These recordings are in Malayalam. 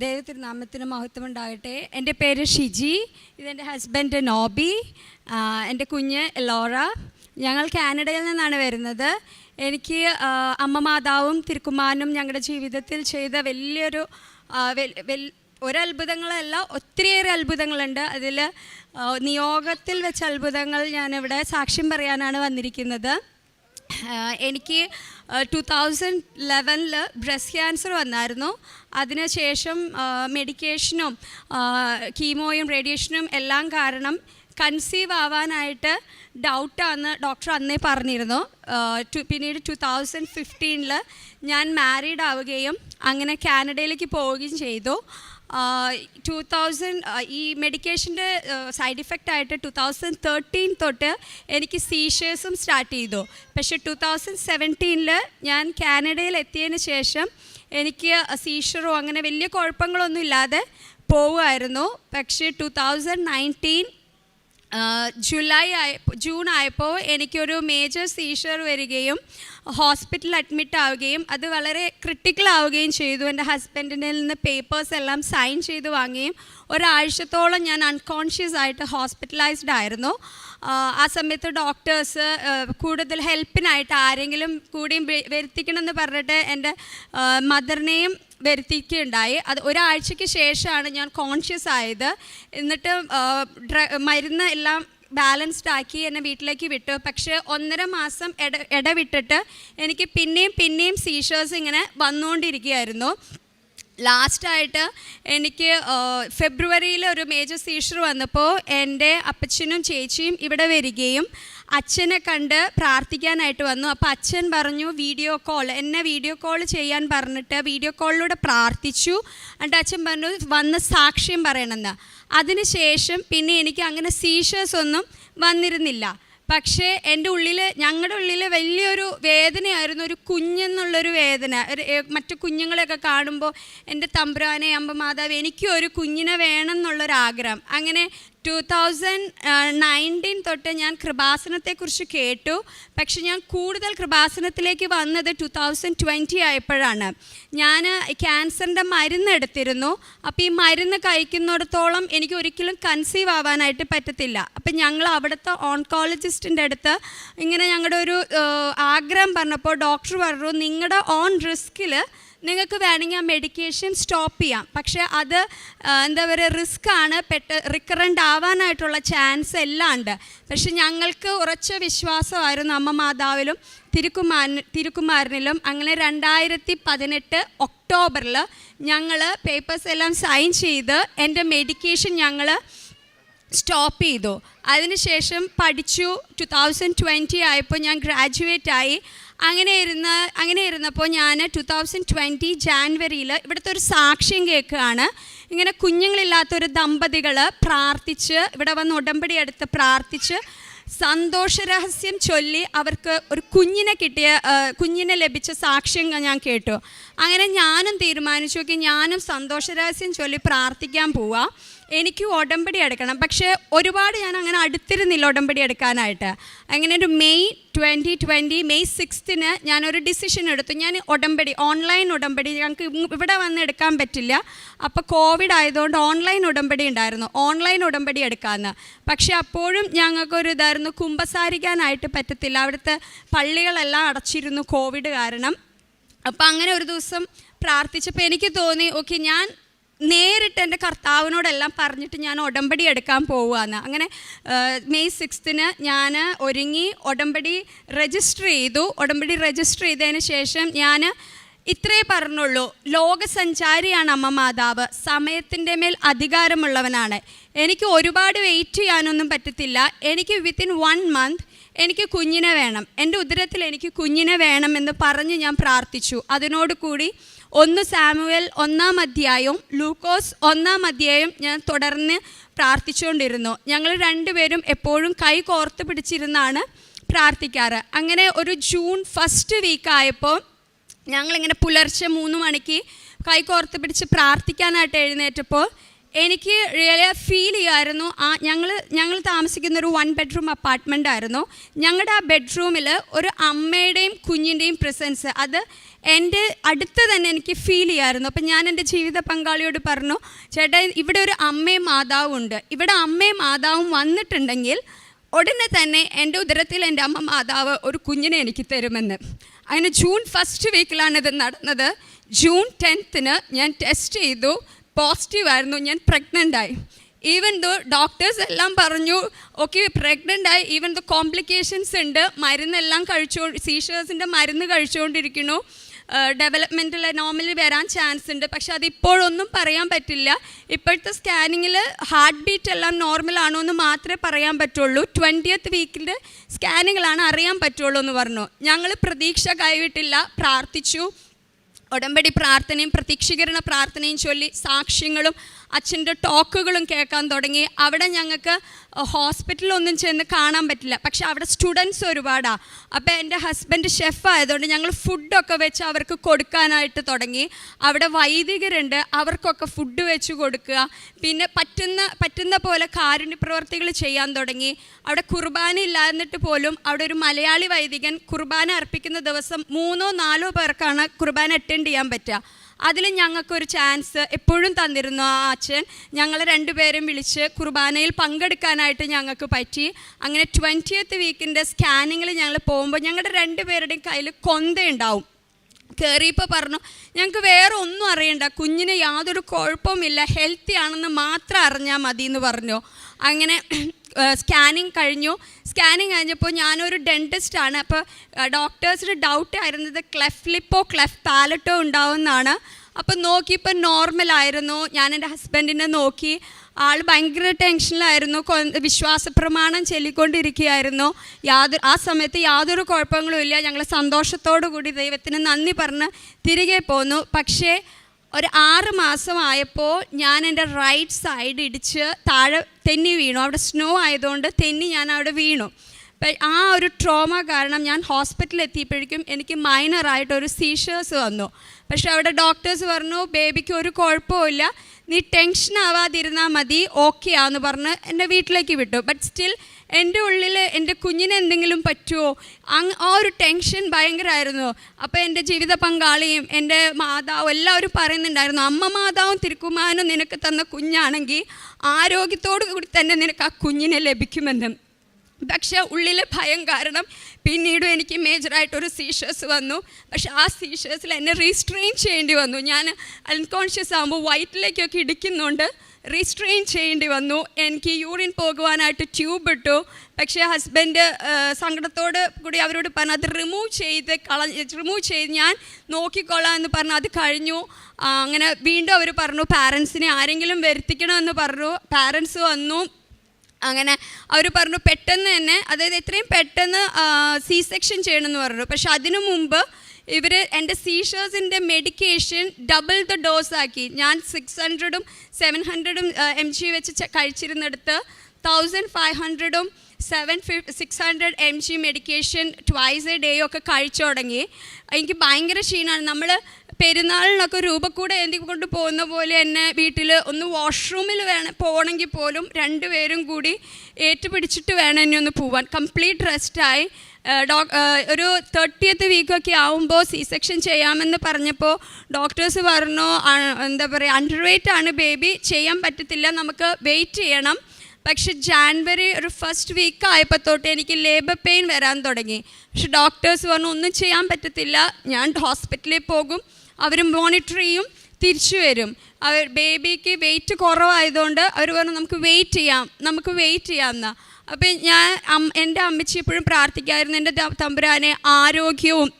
ദൈവത്തിരുനാമത്തിന് മഹത്വം ഉണ്ടാകട്ടെ. എന്റെ പേര് ഷിജി ഇതെന്റെ ഹസ്ബൻഡ് നോബി എന്റെ കുഞ്ഞ് ലോറ. ഞങ്ങൾ കാനഡയിൽ നിന്നാണ് വരുന്നത്. എനിക്ക് അമ്മ മാതാവും തിരുക്കുമാനും ഞങ്ങളുടെ ജീവിതത്തിൽ ചെയ്ത വലിയൊരു ഒരത്ഭുതങ്ങളല്ല ഒത്തിരിയേറെ അത്ഭുതങ്ങളുണ്ട്. അതിൽ നിയോഗത്തിൽ വെച്ച അത്ഭുതങ്ങൾ ഞാനിവിടെ സാക്ഷ്യം പറയാനാണ് വന്നിരിക്കുന്നത്. എനിക്ക് ടു തൗസൻഡ് ലെവനിൽ ബ്രസ്റ്റ് ക്യാൻസർ വന്നായിരുന്നു. അതിനുശേഷം മെഡിക്കേഷനും കീമോയും റേഡിയേഷനും എല്ലാം കാരണം കൺസീവ് ആവാനായിട്ട് ഡൗട്ടാന്ന് ഡോക്ടർ അന്നേ പറഞ്ഞിരുന്നു. പിന്നീട് ടു തൗസൻഡ് ഫിഫ്റ്റീനിൽ ഞാൻ മാരീഡ് ആവുകയും അങ്ങനെ കാനഡയിലേക്ക് പോവുകയും ചെയ്തു. ടു തൗസൻഡ് ഈ മെഡിക്കേഷന്റെ സൈഡ് ഇഫക്റ്റ് ആയിട്ട് ടു തൗസൻഡ് തേർട്ടീൻ തൊട്ട് എനിക്ക് സീഷേഴ്സും സ്റ്റാർട്ട് ചെയ്തു. പക്ഷേ ടു തൗസൻഡ് സെവന്റീനിൽ ഞാൻ കാനഡയിൽ എത്തിയതിന് ശേഷം എനിക്ക് സീഷറോ അങ്ങനെ വലിയ കുഴപ്പങ്ങളൊന്നും ഇല്ലാതെ പോവുമായിരുന്നു. പക്ഷേ ടു തൗസൻഡ് നയന്റീൻ ജൂലൈ ആയ ജൂൺ ആയപ്പോൾ എനിക്കൊരു മേജർ സീഷർ വരികയും ഹോസ്പിറ്റലിൽ അഡ്മിറ്റ് ആവുകയും അത് വളരെ ക്രിട്ടിക്കൽ ആവുകയും ചെയ്തു. എന്റെ ഹസ്ബൻഡിന്റെ നിന്ന് പേപ്പേഴ്സ് എല്ലാം സൈൻ ചെയ്ത് വാങ്ങുകയും ഒരാഴ്ചത്തോളം ഞാൻ അൺകോൺഷ്യസ് ആയിട്ട് ഹോസ്പിറ്റലൈസ്ഡ് ആയിരുന്നു. ആ, സമയത്ത് ഡോക്ടേഴ്സ് കൂടുതൽ ഹെൽപ്പിനായിട്ട് ആരെങ്കിലും കൂടിയും വരുത്തിക്കണമെന്ന് പറഞ്ഞിട്ട് എന്റെ മദറിനെയും വരുത്തിക്കുകയുണ്ടായി. അത് ഒരാഴ്ചയ്ക്ക് ശേഷമാണ് ഞാൻ കോൺഷ്യസ് ആയത്. എന്നിട്ട് മരുന്ന് എല്ലാം ബാലൻസ്ഡ് ആക്കി എന്നെ വീട്ടിലേക്ക് വിട്ടു. പക്ഷേ ഒന്നര മാസം ഇട ഇടവിട്ടിട്ട് എനിക്ക് പിന്നെയും പിന്നെയും സീഷേഴ്സ് ഇങ്ങനെ വന്നുകൊണ്ടിരിക്കുകയായിരുന്നു. ലാസ്റ്റായിട്ട് എനിക്ക് ഫെബ്രുവരിയിൽ ഒരു മേജർ സീഷർ വന്നപ്പോൾ എന്റെ അപ്പച്ചനും ചേച്ചിയും ഇവിടെ വരികയും അച്ഛനെ കണ്ട് പ്രാർത്ഥിക്കാനായിട്ട് വന്നു. അപ്പോൾ അച്ഛൻ പറഞ്ഞു വീഡിയോ കോൾ എന്നെ വീഡിയോ കോൾ ചെയ്യാൻ പറഞ്ഞിട്ട് വീഡിയോ കോളിലൂടെ പ്രാർത്ഥിച്ചു. എന്നിട്ട് അച്ഛൻ പറഞ്ഞു വന്ന് സാക്ഷ്യം പറയണമെന്ന്. അതിനുശേഷം പിന്നെ എനിക്ക് അങ്ങനെ സീഷേഴ്സ് ഒന്നും വന്നിരുന്നില്ല. പക്ഷേ എന്റെ ഉള്ളിൽ ഞങ്ങളുടെ ഉള്ളിൽ വലിയൊരു വേദനയായിരുന്നു. ഒരു കുഞ്ഞെന്നുള്ളൊരു വേദന. ഒരു മറ്റു കുഞ്ഞുങ്ങളെയൊക്കെ കാണുമ്പോൾ എന്റെ തമ്പുരാനെ അമ്പ മാതാവ് എനിക്കും ഒരു കുഞ്ഞിനെ വേണം എന്നുള്ളൊരാഗ്രഹം അങ്ങനെ ടു തൗസൻഡ് നയന്റീൻ തൊട്ട് ഞാൻ കൃപാസനത്തെക്കുറിച്ച് കേട്ടു. പക്ഷെ ഞാൻ കൂടുതൽ കൃപാസനത്തിലേക്ക് വന്നത് ടു തൗസൻഡ് ട്വന്റി ആയപ്പോഴാണ്. ഞാൻ ക്യാൻസറിന്റെ മരുന്ന് എടുത്തിരുന്നു. അപ്പോൾ ഈ മരുന്ന് കഴിക്കുന്നിടത്തോളം എനിക്ക് ഒരിക്കലും കൺസീവ് ആവാനായിട്ട് പറ്റത്തില്ല. അപ്പം ഞങ്ങൾ അവിടുത്തെ ഓൺകോളജിസ്റ്റിന്റെ അടുത്ത് ഇങ്ങനെ ഞങ്ങളുടെ ഒരു ആഗ്രഹം പറഞ്ഞപ്പോൾ ഡോക്ടർ പറഞ്ഞു നിങ്ങളുടെ ഓൺ റിസ്കിൽ നിങ്ങൾക്ക് വേണമെങ്കിൽ ആ മെഡിക്കേഷൻ സ്റ്റോപ്പ് ചെയ്യാം. പക്ഷേ അത് എന്താ പറയുക റിസ്ക് ആണ്. പെട്ട റിക്കറന്റ് ആവാനായിട്ടുള്ള ചാൻസ് എല്ലാം ഉണ്ട്. പക്ഷെ ഞങ്ങൾക്ക് ഉറച്ച വിശ്വാസമായിരുന്നു അമ്മ മാതാവിലും തിരുക്കുമാരൻ തിരുക്കുമാരനിലും. അങ്ങനെ രണ്ടായിരത്തി പതിനെട്ട് ഒക്ടോബറിൽ ഞങ്ങൾ പേപ്പേഴ്സ് എല്ലാം സൈൻ ചെയ്ത് എന്റെ മെഡിക്കേഷൻ ഞങ്ങൾ സ്റ്റോപ്പ് ചെയ്തു. അതിനുശേഷം പഠിച്ചു. ടു തൗസൻഡ് ട്വന്റി ആയപ്പോൾ ഞാൻ ഗ്രാജുവേറ്റ് ആയി. അങ്ങനെ ഇരുന്ന അങ്ങനെ ഇരുന്നപ്പോൾ ഞാൻ ടു തൗസൻഡ് ട്വന്റി ജാൻവരിയിൽ ഇവിടുത്തെ ഒരു സാക്ഷ്യം കേൾക്കുകയാണ്. ഇങ്ങനെ കുഞ്ഞുങ്ങളില്ലാത്തൊരു ദമ്പതികൾ പ്രാർത്ഥിച്ച് ഇവിടെ വന്ന് ഉടമ്പടി എടുത്ത് പ്രാർത്ഥിച്ച് സന്തോഷരഹസ്യം ചൊല്ലി അവർക്ക് ഒരു കുഞ്ഞിനെ കിട്ടിയ കുഞ്ഞിനെ ലഭിച്ച സാക്ഷ്യം ഞാൻ കേട്ടു. അങ്ങനെ ഞാനും തീരുമാനിച്ചു നോക്കി ഞാനും സന്തോഷരഹസ്യം ചൊല്ലി പ്രാർത്ഥിക്കാൻ പോവാ. എനിക്ക് ഉടമ്പടി എടുക്കണം. പക്ഷേ ഒരുപാട് ഞാൻ അങ്ങനെ അടുത്തിരുന്നില്ല ഉടമ്പടി എടുക്കാനായിട്ട്. അങ്ങനെ ഒരു മെയ് ട്വന്റി ട്വന്റി മെയ് സിക്സ്തിന് ഞാനൊരു ഡിസിഷൻ എടുത്തു. ഞാൻ ഉടമ്പടി ഓൺലൈൻ ഉടമ്പടി ഞങ്ങൾക്ക് ഇവിടെ വന്ന് എടുക്കാൻ പറ്റില്ല. അപ്പോൾ കോവിഡ് ആയതുകൊണ്ട് ഓൺലൈൻ ഉടമ്പടി ഉണ്ടായിരുന്നു. ഓൺലൈൻ ഉടമ്പടി എടുക്കാമെന്ന് പക്ഷേ അപ്പോഴും ഞങ്ങൾക്കൊരു ഇതായിരുന്നു കുമ്പസാരിക്കാനായിട്ട് പറ്റത്തില്ല. അവിടുത്തെ പള്ളികളെല്ലാം അടച്ചിരുന്നു കോവിഡ് കാരണം. അപ്പോൾ അങ്ങനെ ഒരു ദിവസം പ്രാർത്ഥിച്ചപ്പോൾ എനിക്ക് തോന്നി ഓക്കെ ഞാൻ നേരിട്ട് എന്റെ കർത്താവിനോടെല്ലാം പറഞ്ഞിട്ട് ഞാൻ ഉടമ്പടി എടുക്കാൻ പോവുകയെന്ന് അങ്ങനെ മെയ് സിക്സ്തിന് ഞാൻ ഒരുങ്ങി ഉടമ്പടി രജിസ്റ്റർ ചെയ്തു. ഉടമ്പടി രജിസ്റ്റർ ചെയ്തതിന് ശേഷം ഞാൻ ഇത്രേ പറഞ്ഞുള്ളൂ. ലോകസഞ്ചാരിയാണ് അമ്മ മാതാവ്. സമയത്തിന്റെ മേൽ അധികാരമുള്ളവനാണ്. എനിക്ക് ഒരുപാട് വെയിറ്റ് ചെയ്യാനൊന്നും പറ്റത്തില്ല. എനിക്ക് വിത്തിൻ വൺ മന്ത് എനിക്ക് കുഞ്ഞിനെ വേണം. എന്റെ ഉദരത്തിൽ എനിക്ക് കുഞ്ഞിനെ വേണം എന്ന് പറഞ്ഞ് ഞാൻ പ്രാർത്ഥിച്ചു. അതിനോട് കൂടി ഒന്ന് സാമുവൽ ഒന്നാം അധ്യായവും ലൂക്കോസ് ഒന്നാം അധ്യായവും ഞാൻ തുടർന്ന് പ്രാർത്ഥിച്ചുകൊണ്ടിരുന്നു. ഞങ്ങൾ രണ്ടുപേരും എപ്പോഴും കൈ കോർത്ത് പിടിച്ചിരുന്നാണ് പ്രാർത്ഥിക്കാറ്. അങ്ങനെ ഒരു ജൂൺ ഫസ്റ്റ് വീക്ക് ആയപ്പോൾ ഞങ്ങളിങ്ങനെ പുലർച്ചെ മൂന്ന് മണിക്ക് കൈ കോർത്ത് പിടിച്ച് പ്രാർത്ഥിക്കാനായിട്ട് എഴുന്നേറ്റപ്പോൾ എനിക്ക് റിയലി ഫീൽ ചെയ്യുമായിരുന്നു ആ ഞങ്ങൾ ഞങ്ങൾ താമസിക്കുന്ന ഒരു വൺ ബെഡ്റൂം അപ്പാർട്ട്മെന്റ് ആയിരുന്നു. ഞങ്ങളുടെ ആ ബെഡ്റൂമിൽ ഒരു അമ്മയുടെയും കുഞ്ഞിന്റെയും പ്രസൻസ് അത് എന്റെ അടുത്ത് തന്നെ എനിക്ക് ഫീൽ ചെയ്യായിരുന്നു. അപ്പം ഞാൻ എന്റെ ജീവിത പങ്കാളിയോട് പറഞ്ഞു ചേട്ടാ ഇവിടെ ഒരു അമ്മയും മാതാവും ഉണ്ട്. ഇവിടെ അമ്മയും മാതാവും വന്നിട്ടുണ്ടെങ്കിൽ ഉടനെ തന്നെ എന്റെ ഉദരത്തിൽ എന്റെ അമ്മ മാതാവ് ഒരു കുഞ്ഞിനെ എനിക്ക് തരുമെന്ന്. അങ്ങനെ ജൂൺ ഫസ്റ്റ് വീക്കിലാണ് ഇത് നടന്നത്. ജൂൺ ടെൻത്തിന് ഞാൻ ടെസ്റ്റ് ചെയ്തു. പോസിറ്റീവ് ആയിരുന്നു. ഞാൻ പ്രഗ്നന്റ് ആയി. ഈവൻ ദോ ഡോക്ടേഴ്സ് എല്ലാം പറഞ്ഞു ഓക്കെ പ്രഗ്നന്റ് ആയി. ഈവൻ ദോ കോംപ്ലിക്കേഷൻസ് ഉണ്ട്. മരുന്നെല്ലാം കഴിച്ചോ സീഷേഴ്സിന്റെ മരുന്ന് കഴിച്ചുകൊണ്ടിരിക്കുന്നു ഡെവലപ്മെന്റിൽ നോർമലി വരാൻ ചാൻസ് ഉണ്ട്. പക്ഷെ അതിപ്പോഴൊന്നും പറയാൻ പറ്റില്ല. ഇപ്പോഴത്തെ സ്കാനിങ്ങിൽ ഹാർട്ട് ബീറ്റ് എല്ലാം നോർമൽ ആണോ എന്ന് മാത്രമേ പറയാൻ പറ്റുള്ളൂ. ട്വന്റിയത്ത് വീക്കിന്റെ സ്കാനിങ്ങിലാണ് അറിയാൻ പറ്റുള്ളൂ എന്ന് പറഞ്ഞു. ഞങ്ങൾ പ്രതീക്ഷ കൈവിട്ടില്ല. പ്രാർത്ഥിച്ചു. ഉടമ്പടി പ്രാർത്ഥനയും പ്രതീക്ഷീകരണ പ്രാർത്ഥനയും ചൊല്ലി സാക്ഷ്യങ്ങളും അച്ഛന്റെ ടോക്കുകളും കേൾക്കാൻ തുടങ്ങി. അവിടെ ഞങ്ങൾക്ക് ഹോസ്പിറ്റലൊന്നും ചെന്ന് കാണാൻ പറ്റില്ല. പക്ഷെ അവിടെ സ്റ്റുഡൻസ് ഒരുപാടാണ് അപ്പോൾ എന്റെ ഹസ്ബൻഡ് ഷെഫ് ആയതുകൊണ്ട് ഞങ്ങൾ ഫുഡൊക്കെ വെച്ച് അവർക്ക് കൊടുക്കാനായിട്ട് തുടങ്ങി. അവിടെ വൈദികരുണ്ട് അവർക്കൊക്കെ ഫുഡ് വെച്ച് കൊടുക്കുക. പിന്നെ പറ്റുന്ന പറ്റുന്ന പോലെ കാരുണ്യ പ്രവർത്തികൾ ചെയ്യാൻ തുടങ്ങി. അവിടെ കുർബാന ഇല്ലാന്നിട്ട് പോലും അവിടെ ഒരു മലയാളി വൈദികൻ കുർബാന അർപ്പിക്കുന്ന ദിവസം മൂന്നോ നാലോ പേർക്കാണ് കുർബാന അറ്റൻഡ് ചെയ്യാൻ പറ്റുക. അതിൽ ഞങ്ങൾക്കൊരു ചാൻസ് എപ്പോഴും തന്നിരുന്നു ആ അച്ഛൻ. ഞങ്ങൾ രണ്ടുപേരും വിളിച്ച് കുർബാനയിൽ പങ്കെടുക്കാനായിട്ട് ഞങ്ങൾക്ക് പറ്റി. അങ്ങനെ ട്വന്റിയത്ത് വീക്കിന്റെ സ്കാനിങ്ങിൽ ഞങ്ങൾ പോകുമ്പോൾ ഞങ്ങളുടെ രണ്ടുപേരുടെയും കയ്യിൽ കൊന്തയുണ്ടാവും കയറിയപ്പോൾ പറഞ്ഞു ഞങ്ങൾക്ക് വേറെ ഒന്നും അറിയണ്ട. കുഞ്ഞിന് യാതൊരു കുഴപ്പവുമില്ല. ഹെൽത്തി ആണെന്ന് മാത്രം അറിഞ്ഞാൽ മതി എന്ന് പറഞ്ഞു. അങ്ങനെ സ്കാനിങ് കഴിഞ്ഞു. സ്കാനിങ് കഴിഞ്ഞപ്പോൾ ഞാനൊരു ഡെന്റിസ്റ്റാണ് അപ്പോൾ ഡോക്ടേഴ്സിന് ഡൗട്ട് ആയിരുന്നത് ക്ലെഫ് ലിപ്പോ ക്ലെഫ് പാലറ്റോ ഉണ്ടാവുമെന്നാണ്. അപ്പോൾ നോക്കിയപ്പോൾ നോർമലായിരുന്നു ഞാൻ എന്റെ ഹസ്ബൻഡിനെ നോക്കി. ആൾ ഭയങ്കര ടെൻഷനിലായിരുന്നു വിശ്വാസ പ്രമാണം ചൊല്ലിക്കൊണ്ടിരിക്കുകയായിരുന്നു. യാതൊരു ആ സമയത്ത് യാതൊരു കുഴപ്പങ്ങളും ഇല്ല. ഞങ്ങൾ സന്തോഷത്തോടു കൂടി ദൈവത്തിന് നന്ദി പറഞ്ഞ് തിരികെ പോന്നു. പക്ഷേ ഒരു ആറ് മാസമായപ്പോൾ ഞാൻ എന്റെ റൈറ്റ് സൈഡ് ഇടിച്ച് താഴെ തെന്നി വീണു. അവിടെ സ്നോ ആയതുകൊണ്ട് തെന്നി ഞാൻ അവിടെ വീണു. ആ ഒരു ട്രോമ കാരണം ഞാൻ ഹോസ്പിറ്റലിൽ എത്തിയപ്പോഴേക്കും എനിക്ക് മൈനറായിട്ട് ഒരു സീഷേഴ്സ് വന്നു. പക്ഷെ അവിടെ ഡോക്ടേഴ്സ് പറഞ്ഞു ബേബിക്ക് ഒരു കുഴപ്പമില്ല നീ ടെൻഷൻ ആവാതിരുന്നാൽ മതി. ഓക്കെ ആന്ന് പറഞ്ഞ് എന്റെ വീട്ടിലേക്ക് വിട്ടു. ബട്ട് സ്റ്റിൽ എന്റെ ഉള്ളിൽ എന്റെ കുഞ്ഞിന് എന്തെങ്കിലും പറ്റുമോ അങ് ആ ഒരു ടെൻഷൻ ഭയങ്കരമായിരുന്നു അപ്പോൾ എന്റെ ജീവിത പങ്കാളിയും എന്റെ മാതാവും എല്ലാവരും പറയുന്നുണ്ടായിരുന്നു അമ്മ മാതാവും തിരുക്കുമാനും നിനക്ക് തന്ന കുഞ്ഞാണെങ്കിൽ ആരോഗ്യത്തോടു കൂടി തന്നെ നിനക്ക് ആ കുഞ്ഞിനെ ലഭിക്കുമെന്നും. പക്ഷേ ഉള്ളിലെ ഭയം കാരണം പിന്നീട് എനിക്ക് മേജറായിട്ടൊരു സീഷേഴ്സ് വന്നു. പക്ഷേ ആ സീഷേഴ്സിൽ എന്നെ റീസ്ട്രെയിൻ ചെയ്യേണ്ടി വന്നു. ഞാൻ അൺകോൺഷ്യസ് ആകുമ്പോൾ വയറ്റിലേക്കൊക്കെ ഇടിക്കുന്നുണ്ട്. റീസ്ട്രെയിൻ ചെയ്യേണ്ടി വന്നു. എനിക്ക് യൂറിൻ പോകുവാനായിട്ട് ട്യൂബ് ഇട്ടു. പക്ഷേ ഹസ്ബൻഡ് സങ്കടത്തോട് കൂടി അവരോട് പറഞ്ഞു അത് റിമൂവ് ചെയ്ത് കള റിമൂവ് ചെയ്ത് ഞാൻ നോക്കിക്കൊള്ളാം എന്ന് പറഞ്ഞു. അത് കഴിഞ്ഞു. അങ്ങനെ വീണ്ടും അവർ പറഞ്ഞു പാരൻസിനെ ആരെങ്കിലും വരുത്തിക്കണമെന്ന് പറഞ്ഞു. പാരൻസ് വന്നു. അങ്ങനെ അവർ പറഞ്ഞു പെട്ടെന്ന് തന്നെ അതായത് എത്രയും പെട്ടെന്ന് സി സെക്ഷൻ ചെയ്യണമെന്ന് പറഞ്ഞു. പക്ഷെ അതിനു മുമ്പ് ഇവർ എന്റെ സീഷേഴ്സിന്റെ മെഡിക്കേഷൻ ഡബിൾ ദ ഡോസ് ആക്കി. ഞാൻ സിക്സ് ഹൺഡ്രഡും സെവൻ ഹൺഡ്രഡും എം ജി വെച്ച് കഴിച്ചിരുന്നിടത്ത് തൗസൻഡ് ഫൈവ് ഹൺഡ്രഡും seven ഫിഫ് six hundred M G medication twice a day ഒക്കെ കഴിച്ചു തുടങ്ങി. എനിക്ക് ഭയങ്കര ക്ഷീണമാണ് നമ്മൾ പെരുന്നാളിനൊക്കെ രൂപ കൂടെ എന്തി കൊണ്ട് പോകുന്ന പോലെ തന്നെ വീട്ടിൽ ഒന്ന് വാഷ്റൂമിൽ വേണം പോകണമെങ്കിൽ പോലും രണ്ടുപേരും കൂടി ഏറ്റുപിടിച്ചിട്ട് വേണം എന്നെ ഒന്ന് പോവാൻ. കംപ്ലീറ്റ് റെസ്റ്റായി ഒരു തേർട്ടിയത്ത് വീക്കൊക്കെ ആവുമ്പോൾ സി സെക്ഷൻ ചെയ്യാമെന്ന് പറഞ്ഞപ്പോൾ ഡോക്ടേഴ്സ് പറഞ്ഞു എന്താ പറയുക അണ്ടർ വെയ്റ്റ് ആണ് ബേബി ചെയ്യാൻ പറ്റത്തില്ല നമുക്ക് വെയിറ്റ് ചെയ്യണം. പക്ഷെ ജാൻവരി ഒരു ഫസ്റ്റ് വീക്ക് ആയപ്പോൾ തൊട്ട് എനിക്ക് ലേബർ പെയിൻ വരാൻ തുടങ്ങി. പക്ഷെ ഡോക്ടേഴ്സ് പറഞ്ഞു ഒന്നും ചെയ്യാൻ പറ്റത്തില്ല ഞാൻ ഹോസ്പിറ്റലിൽ പോകും അവർ മോണിറ്റർ ചെയ്യും തിരിച്ചു വരും. അവർ ബേബിക്ക് വെയിറ്റ് കുറവായതുകൊണ്ട് അവർ പറഞ്ഞു നമുക്ക് വെയിറ്റ് ചെയ്യാം നമുക്ക് വെയിറ്റ് ചെയ്യാമെന്ന് അപ്പം ഞാൻ എന്റെ അമ്മച്ചി എപ്പോഴും പ്രാർത്ഥിക്കായിരുന്നു എന്റെ തമ്പുരാനെ ആരോഗ്യവും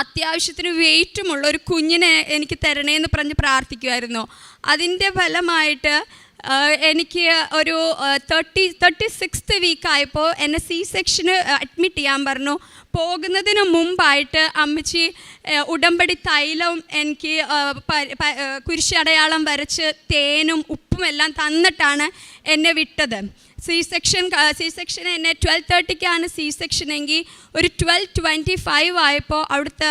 അത്യാവശ്യത്തിന് വെയിറ്റുമുള്ള ഒരു കുഞ്ഞിനെ എനിക്ക് തരണേന്ന് പറഞ്ഞ് പ്രാർത്ഥിക്കുമായിരുന്നു അതിന്റെ ഫലമായിട്ട് എനിക്ക് ഒരു തേർട്ടി തേർട്ടി സിക്സ്ത് വീക്കായപ്പോൾ എന്നെ സി സെക്ഷന് അഡ്മിറ്റ് ചെയ്യാൻ പറഞ്ഞു. പോകുന്നതിന് മുമ്പായിട്ട് അമ്മച്ചി ഉടമ്പടി തൈലവും എനിക്ക് കുരിശടയാളം വരച്ച് തേനും ഉപ്പും എല്ലാം തന്നിട്ടാണ് എന്നെ വിട്ടത്. സി സെക്ഷൻ സി സെക്ഷൻ എന്നെ ട്വൽവ് തേർട്ടിക്കാണ് സി സെക്ഷൻ എങ്കിൽ ഒരു ട്വൽവ് ട്വന്റി ഫൈവ് ആയപ്പോൾ അവിടുത്തെ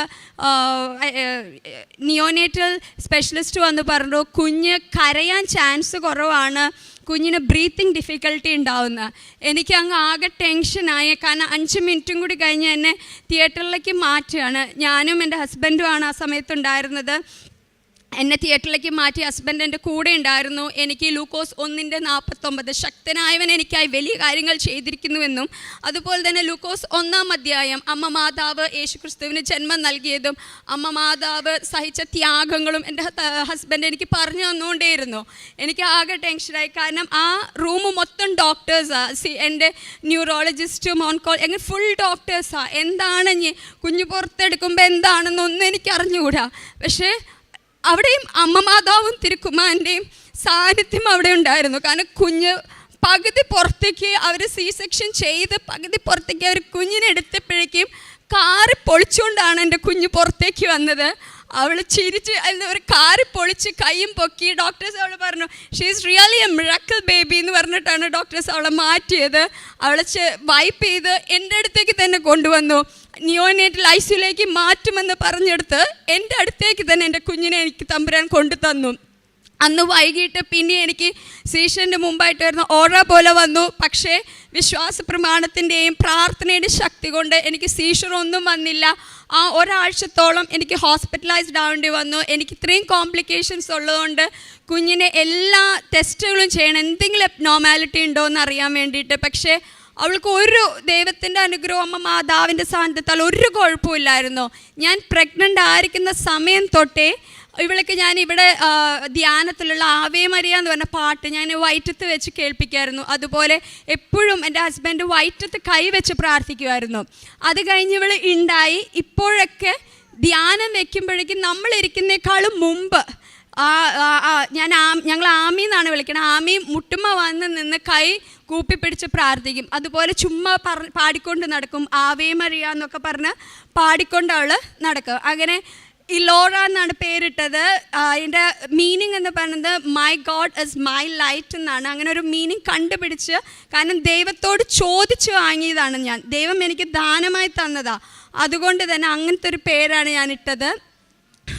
നിയോനേറ്റൽ സ്പെഷ്യലിസ്റ്റ് വന്ന് പറഞ്ഞു കുഞ്ഞ് കരയാൻ ചാൻസ് കുറവാണ്. കുഞ്ഞിന് ബ്രീത്തിങ് ഡിഫിക്കൽട്ടി ഉണ്ടാവുന്ന. എനിക്ക് അങ്ങ് ആകെ ടെൻഷനായി കാരണം അഞ്ച് മിനിറ്റും കൂടി കഴിഞ്ഞ് എന്നെ തിയേറ്ററിലേക്ക് മാറ്റുകയാണ്. ഞാനും എന്റെ ഹസ്ബൻഡുമാണ് ആ സമയത്ത് ഉണ്ടായിരുന്നത്. എന്നെ തിയേറ്ററിലേക്ക് മാറ്റി ഹസ്ബൻഡ് എന്റെ കൂടെ ഉണ്ടായിരുന്നു. എനിക്ക് ലൂക്കോസ് ഒന്നിന്റെ നാൽപ്പത്തൊമ്പത് ശക്തനായവൻ എനിക്കായി വലിയ കാര്യങ്ങൾ ചെയ്തിരിക്കുന്നുവെന്നും അതുപോലെ തന്നെ ലൂക്കോസ് ഒന്നാം അധ്യായം അമ്മ മാതാവ് യേശുക്രിസ്തുവിന് ജന്മം നൽകിയതും അമ്മ മാതാവ് സഹിച്ച ത്യാഗങ്ങളും എന്റെ ഹസ്ബൻഡ് എനിക്ക് പറഞ്ഞു തന്നുകൊണ്ടേയിരുന്നു. എനിക്ക് ആകെ ടെൻഷനായി കാരണം ആ റൂം മൊത്തം ഡോക്ടേഴ്സാണ് സി എന്റെ ന്യൂറോളജിസ്റ്റും ഓൺകോൾ എങ്ങനെ ഫുൾ ഡോക്ടേഴ്സാണ് എന്താണ് കുഞ്ഞു പുറത്തെടുക്കുമ്പോൾ എന്താണെന്നൊന്നും എനിക്ക് അറിഞ്ഞുകൂടാ പക്ഷേ അവിടെയും അമ്മ മാതാവും തിരുക്കുമാരന്റെയും സാന്നിധ്യം അവിടെ ഉണ്ടായിരുന്നു. കാരണം കുഞ്ഞ് പകുതി പുറത്തേക്ക് അവർ സി സെക്ഷൻ ചെയ്ത് പകുതി പുറത്തേക്ക് അവർ കുഞ്ഞിനെ എടുത്തപ്പോഴേക്കും കാറി പൊളിച്ചുകൊണ്ടാണ് എന്റെ കുഞ്ഞ് പുറത്തേക്ക് വന്നത്. അവൾ ചിരിച്ച് എന്താ ഒരു കാറി പൊളിച്ച് കൈയും പൊക്കി ഡോക്ടേഴ്സ് അവൾ പറഞ്ഞു she is really a miracle baby എന്ന് പറഞ്ഞിട്ടാണ് ഡോക്ടേഴ്സ് അവളെ മാറ്റിയത്. അവളെ വൈപ്പ് ചെയ്ത് എന്റെ അടുത്തേക്ക് തന്നെ കൊണ്ടുവന്നു. നിയോനേറ്റൽ ഐസിയുലേക്ക് മാറ്റുമെന്ന് പറഞ്ഞെടുത്ത് എന്റെ അടുത്തേക്ക് തന്നെ എന്റെ കുഞ്ഞിനെ എനിക്ക് തമ്പുരാൻ കൊണ്ടു തന്നു അന്ന് വൈകിട്ട് പിന്നെ എനിക്ക് സീഷന്റെ മുമ്പായിട്ട് വരുന്ന ഓറ പോലെ വന്നു. പക്ഷേ വിശ്വാസ പ്രമാണത്തിന്റെയും പ്രാർത്ഥനയുടെ ശക്തി കൊണ്ട് എനിക്ക് സീഷറൊന്നും വന്നില്ല. ആ ഒരാഴ്ചത്തോളം എനിക്ക് ഹോസ്പിറ്റലൈസ്ഡ് ആവേണ്ടി വന്നു. എനിക്ക് ഇത്രയും കോംപ്ലിക്കേഷൻസ് ഉള്ളതുകൊണ്ട് കുഞ്ഞിനെ എല്ലാ ടെസ്റ്റുകളും ചെയ്യണം. എന്തെങ്കിലും നോമാലിറ്റി ഉണ്ടോ എന്ന് അറിയാൻ വേണ്ടിയിട്ട്. പക്ഷേ അവൾക്ക് ഒരു ദൈവത്തിന്റെ അനുഗ്രഹം മാതാവിന്റെ സാന്നിധ്യത്താൽ ഒരു കുഴപ്പമില്ലായിരുന്നു ഞാൻ പ്രഗ്നന്റ് ആയിരിക്കുന്ന സമയം തൊട്ടേ ഇവൾക്ക് ഞാൻ ഇവിടെ ധ്യാനത്തിലുള്ള ആവേ മരിയ എന്ന് പറഞ്ഞ പാട്ട് ഞാൻ വയറ്റത്ത് വെച്ച് കേൾപ്പിക്കുമായിരുന്നു അതുപോലെ എപ്പോഴും എന്റെ ഹസ്ബൻഡ് വയറ്റത്ത് കൈ വെച്ച് പ്രാർത്ഥിക്കുമായിരുന്നു. അത് കഴിഞ്ഞ് ഇവൾ ഉണ്ടായി ഇപ്പോഴൊക്കെ ധ്യാനം വെക്കുമ്പോഴേക്കും നമ്മളിരിക്കുന്നേക്കാളും മുമ്പ് ഞാൻ ഞങ്ങൾ ആമി എന്നാണ് വിളിക്കുന്നത് ആമി മുട്ടുമ്മ വന്ന് നിന്ന് കൈ കൂപ്പി പിടിച്ച് പ്രാർത്ഥിക്കും. അതുപോലെ ചുമ്മാ പാടിക്കൊണ്ട് നടക്കും. ആവേ മറിയ എന്നൊക്കെ പറഞ്ഞ് പാടിക്കൊണ്ട് അവൾ നടക്കും. അങ്ങനെ ഇലോറ എന്നാണ് പേരിട്ടത്. അതിന്റെ മീനിങ് എന്ന് പറയുന്നത് my God is my light എന്നാണ്. അങ്ങനെ ഒരു മീനിങ് കണ്ടുപിടിച്ച് കാരണം ദൈവത്തോട് ചോദിച്ചു വാങ്ങിയതാണ് ഞാൻ. ദൈവം എനിക്ക് ദാനമായി തന്നതാ. അതുകൊണ്ട് തന്നെ അങ്ങനത്തെ ഒരു പേരാണ് ഞാൻ ഇട്ടത്.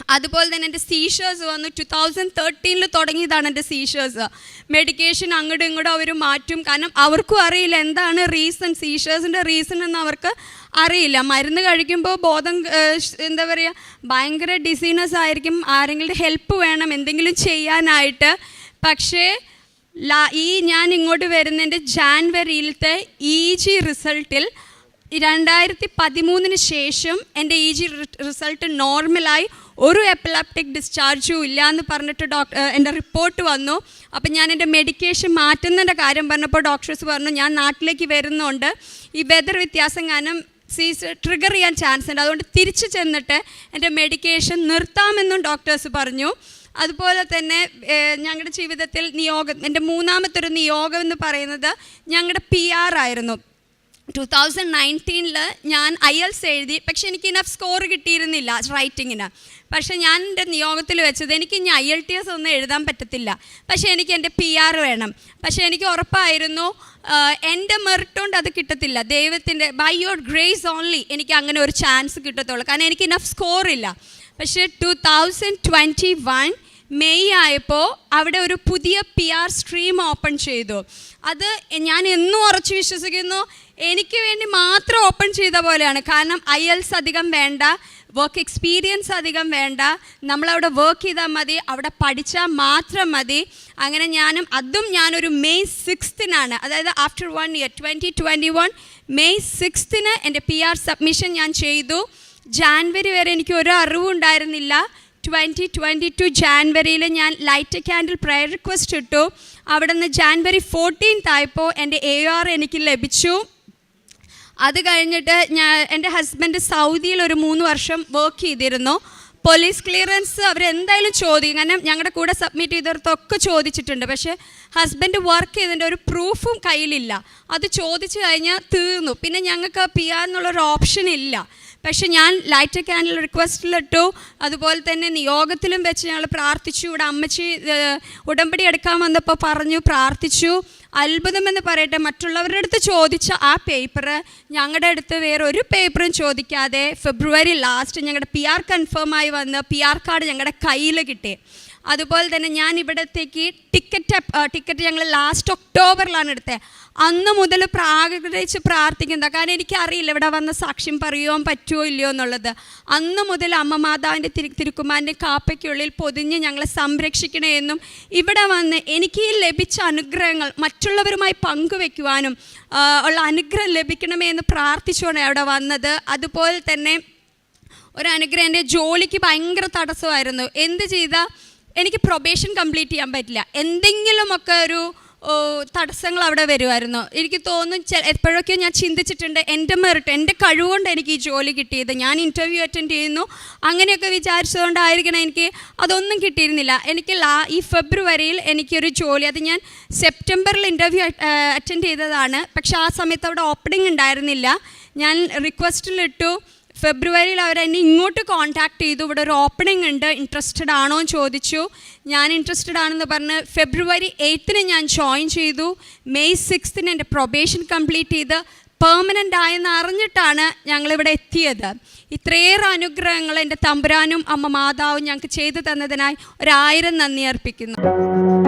അതുപോലെ തന്നെ എന്റെ സീഷേഴ്സ് വന്നു. ടു തൗസൻഡ് തേർട്ടീനിൽ തുടങ്ങിയതാണ് എന്റെ സീഷേഴ്സ് മെഡിക്കേഷൻ അങ്ങോട്ടും ഇങ്ങോട്ടും അവർ മാറ്റും. കാരണം അവർക്കും അറിയില്ല എന്താണ് റീസൺ സീഷേഴ്സിന്റെ റീസൺ എന്ന് അവർക്ക് അറിയില്ല. മരുന്ന് കഴിക്കുമ്പോൾ ബോധം എന്താ പറയുക ഭയങ്കര ഡിസീനസ് ആയിരിക്കും. ആരെങ്കിലും ഹെൽപ്പ് വേണം എന്തെങ്കിലും ചെയ്യാനായിട്ട്. പക്ഷേ ഈ ഞാൻ ഇങ്ങോട്ട് വരുന്നതിന്റെ ജാൻവരിയിലത്തെ ഇ ജി റിസൾട്ടിൽ രണ്ടായിരത്തി പതിമൂന്നിന് ശേഷം എന്റെ ഇ ജി റിസൾട്ട് നോർമലായി ഒരു എപ്പിലാപ്റ്റിക് ഡിസ്ചാർജും ഇല്ല എന്ന് പറഞ്ഞിട്ട് ഡോക്ടർ എന്റെ റിപ്പോർട്ട് വന്നു. അപ്പം ഞാൻ എന്റെ മെഡിക്കേഷൻ മാറ്റുന്നതിന്റെ കാര്യം പറഞ്ഞപ്പോൾ ഡോക്ടേഴ്സ് പറഞ്ഞു ഞാൻ നാട്ടിലേക്ക് വരുന്നുണ്ട്. ഈ വെതർ വ്യത്യാസം കാരണം സീസ് ട്രിഗർ ചെയ്യാൻ ചാൻസ് ഉണ്ട്. അതുകൊണ്ട് തിരിച്ചു ചെന്നിട്ട് എന്റെ മെഡിക്കേഷൻ നിർത്താമെന്നും ഡോക്ടേഴ്സ് പറഞ്ഞു. അതുപോലെ തന്നെ ഞങ്ങളുടെ ജീവിതത്തിൽ നിയോഗം എന്റെ മൂന്നാമത്തെ ഒരു നിയോഗം എന്ന് പറയുന്നത് ഞങ്ങളുടെ പി ആർ ആയിരുന്നു. ടു തൗസൻഡ് നയന്റീനിൽ ഞാൻ ഐ എൽസ് എഴുതി പക്ഷെ എനിക്ക് ഇനഫ് സ്കോർ കിട്ടിയിരുന്നില്ല റൈറ്റിങ്ങിന് പക്ഷെ ഞാൻ എന്റെ നിയോഗത്തിൽ വെച്ചത് എനിക്ക് ഇനി ഐ എൽ ടി എസ് ഒന്നും എഴുതാൻ പറ്റത്തില്ല. പക്ഷേ എനിക്ക് എന്റെ പി ആർ വേണം. പക്ഷേ എനിക്ക് ഉറപ്പായിരുന്നു എന്റെ മെറിറ്റ് കൊണ്ട് അത് കിട്ടത്തില്ല. ദൈവത്തിന്റെ ബൈ യുവർ ഗ്രേസ് ഓൺലി എനിക്ക് അങ്ങനെ ഒരു ചാൻസ് കിട്ടത്തുള്ളൂ. കാരണം എനിക്ക് ഇനഫ് സ്കോർ ഇല്ല. പക്ഷേ two thousand twenty one May ആയപ്പോൾ അവിടെ ഒരു പുതിയ പി ആർ സ്ട്രീം ഓപ്പൺ ചെയ്തു. അത് ഞാൻ എന്നും ഉറച്ചു വിശ്വസിക്കുന്നു. എനിക്ക് വേണ്ടി മാത്രം ഓപ്പൺ ചെയ്ത പോലെയാണ്. കാരണം ഐ എൽസ് അധികം വേണ്ട വർക്ക് എക്സ്പീരിയൻസ് അധികം വേണ്ട. നമ്മളവിടെ വർക്ക് ചെയ്താൽ മതി അവിടെ പഠിച്ചാൽ മാത്രം മതി. അങ്ങനെ ഞാനും അതും ഞാനൊരു മെയ് സിക്സ്തിനാണ് അതായത് after one year twenty twenty one May സിക്സ്തിന് എന്റെ പി ആർ സബ്മിഷൻ ഞാൻ ചെയ്തു. ജാൻവരി വരെ എനിക്ക് ഒരു അറിവും ഉണ്ടായിരുന്നില്ല. ട്വന്റി ട്വന്റി ടു ജാൻവരിയിൽ ഞാൻ ലൈറ്റ് ക്യാൻഡിൽ പ്രയർ റിക്വസ്റ്റ് ഇട്ടു. അവിടെ നിന്ന് ജാൻവരി ഫോർട്ടീൻത്ത് ആയപ്പോൾ എന്റെ എ ആർ എനിക്ക് ലഭിച്ചു. അത് കഴിഞ്ഞിട്ട് ഞാൻ എന്റെ ഹസ്ബൻഡ് സൗദിയിൽ ഒരു മൂന്ന് വർഷം വർക്ക് ചെയ്തിരുന്നു. പോലീസ് ക്ലിയറൻസ് അവരെന്തായാലും ചോദിക്കും കാരണം ഞങ്ങളുടെ കൂടെ സബ്മിറ്റ് ചെയ്തവർക്കൊക്കെ ചോദിച്ചിട്ടുണ്ട്. പക്ഷേ ഹസ്ബൻഡ് വർക്ക് ചെയ്തതിന്റെ ഒരു പ്രൂഫും കയ്യിലില്ല. അത് ചോദിച്ചു കഴിഞ്ഞാൽ തീർന്നു. പിന്നെ ഞങ്ങൾക്ക് പി ആർ എന്നുള്ളൊരു ഓപ്ഷൻ ഇല്ല. പക്ഷേ ഞാൻ ലൈറ്റ് ക്യാൻഡിൽ റിക്വസ്റ്റിലിട്ടു അതുപോലെ തന്നെ നിയോഗത്തിലും വെച്ച് ഞങ്ങൾ പ്രാർത്ഥിച്ചു. ഇവിടെ അമ്മച്ചി ഉടമ്പടി എടുക്കാൻ വന്നപ്പോൾ പറഞ്ഞു പ്രാർത്ഥിച്ചു. അത്ഭുതമെന്ന് പറയട്ടെ മറ്റുള്ളവരുടെ അടുത്ത് ചോദിച്ച ആ പേപ്പർ ഞങ്ങളുടെ അടുത്ത് വേറെ ഒരു പേപ്പറും ചോദിക്കാതെ ഫെബ്രുവരി ലാസ്റ്റ് ഞങ്ങളുടെ പി ആർ കൺഫേം ആയി വന്ന് പി ആർ കാർഡ് ഞങ്ങളുടെ കയ്യിൽ കിട്ടി. അതുപോലെ തന്നെ ഞാൻ ഇവിടത്തേക്ക് ടിക്കറ്റ് ടിക്കറ്റ് ഞങ്ങൾ ലാസ്റ്റ് ഒക്ടോബറിലാണ് എടുത്തത്. അന്ന് മുതൽ പ്രാഗ്രഹിച്ച് പ്രാർത്ഥിക്കുന്നത്. കാരണം എനിക്കറിയില്ല ഇവിടെ വന്ന സാക്ഷ്യം പറയുമോ പറ്റുമോ ഇല്ലയോ എന്നുള്ളത്. അന്ന് മുതൽ അമ്മ മാതാവിന്റെ തിരു തിരുക്കുമാരന്റെ കാപ്പയ്ക്കുള്ളിൽ പൊതിഞ്ഞ് ഞങ്ങളെ സംരക്ഷിക്കണേ എന്നും ഇവിടെ വന്ന് എനിക്ക് ഈ ലഭിച്ച അനുഗ്രഹങ്ങൾ മറ്റുള്ളവരുമായി പങ്കുവെക്കുവാനും ഉള്ള അനുഗ്രഹം ലഭിക്കണമേ എന്ന് പ്രാർത്ഥിച്ചുകൊണ്ട് അവിടെ വന്നത്. അതുപോലെ തന്നെ ഒരു അനുഗ്രഹം എന്റെ ജോലിക്ക് ഭയങ്കര തടസ്സമായിരുന്നു. എന്ത് ചെയ്താൽ എനിക്ക് പ്രൊബേഷൻ കംപ്ലീറ്റ് ചെയ്യാൻ പറ്റില്ല. എന്തെങ്കിലുമൊക്കെ ഒരു തടസ്സങ്ങൾ അവിടെ വരുമായിരുന്നു എനിക്ക് തോന്നും എപ്പോഴൊക്കെ ഞാൻ ചിന്തിച്ചിട്ടുണ്ട് എന്റെ മെറിറ്റ് എന്റെ കഴിവുകൊണ്ട് എനിക്ക് ഈ ജോലി കിട്ടിയത്. ഞാൻ ഇന്റർവ്യൂ അറ്റൻഡ് ചെയ്യുന്നു. അങ്ങനെയൊക്കെ വിചാരിച്ചതുകൊണ്ടായിരിക്കണം എനിക്ക് അതൊന്നും കിട്ടിയിരുന്നില്ല. എനിക്ക് ലാ ഈ ഫെബ്രുവരിയിൽ എനിക്കൊരു ജോലി അത് ഞാൻ സെപ്റ്റംബറിൽ ഇന്റർവ്യൂ അറ്റൻഡ് ചെയ്തതാണ്. പക്ഷേ ആ സമയത്ത് അവിടെ ഓപ്പണിംഗ് ഉണ്ടായിരുന്നില്ല. ഞാൻ റിക്വസ്റ്റിലിട്ടു ഫെബ്രുവരിയിൽ അവർ എന്നെ ഇങ്ങോട്ട് കോൺടാക്ട് ചെയ്തു. ഇവിടെ ഒരു ഓപ്പണിംഗ് ഉണ്ട്. ഇൻട്രസ്റ്റഡ് ആണോ എന്ന് ചോദിച്ചു. ഞാൻ ഇൻട്രസ്റ്റഡ് ആണെന്ന് പറഞ്ഞ് ഫെബ്രുവരി എയ്ത്തിന് ഞാൻ ജോയിൻ ചെയ്തു. മെയ് സിക്സ്തിന് എന്റെ പ്രൊബേഷൻ കംപ്ലീറ്റ് ചെയ്ത് പെർമനന്റ് ആയെന്ന് അറിഞ്ഞിട്ടാണ് ഞങ്ങളിവിടെ എത്തിയത്. ഇത്രയേറെ അനുഗ്രഹങ്ങൾ എന്റെ തമ്പുരാനും അമ്മ മാതാവും ഞങ്ങൾക്ക് ചെയ്തു തന്നതിനായി ഒരായിരം നന്ദി അർപ്പിക്കുന്നു.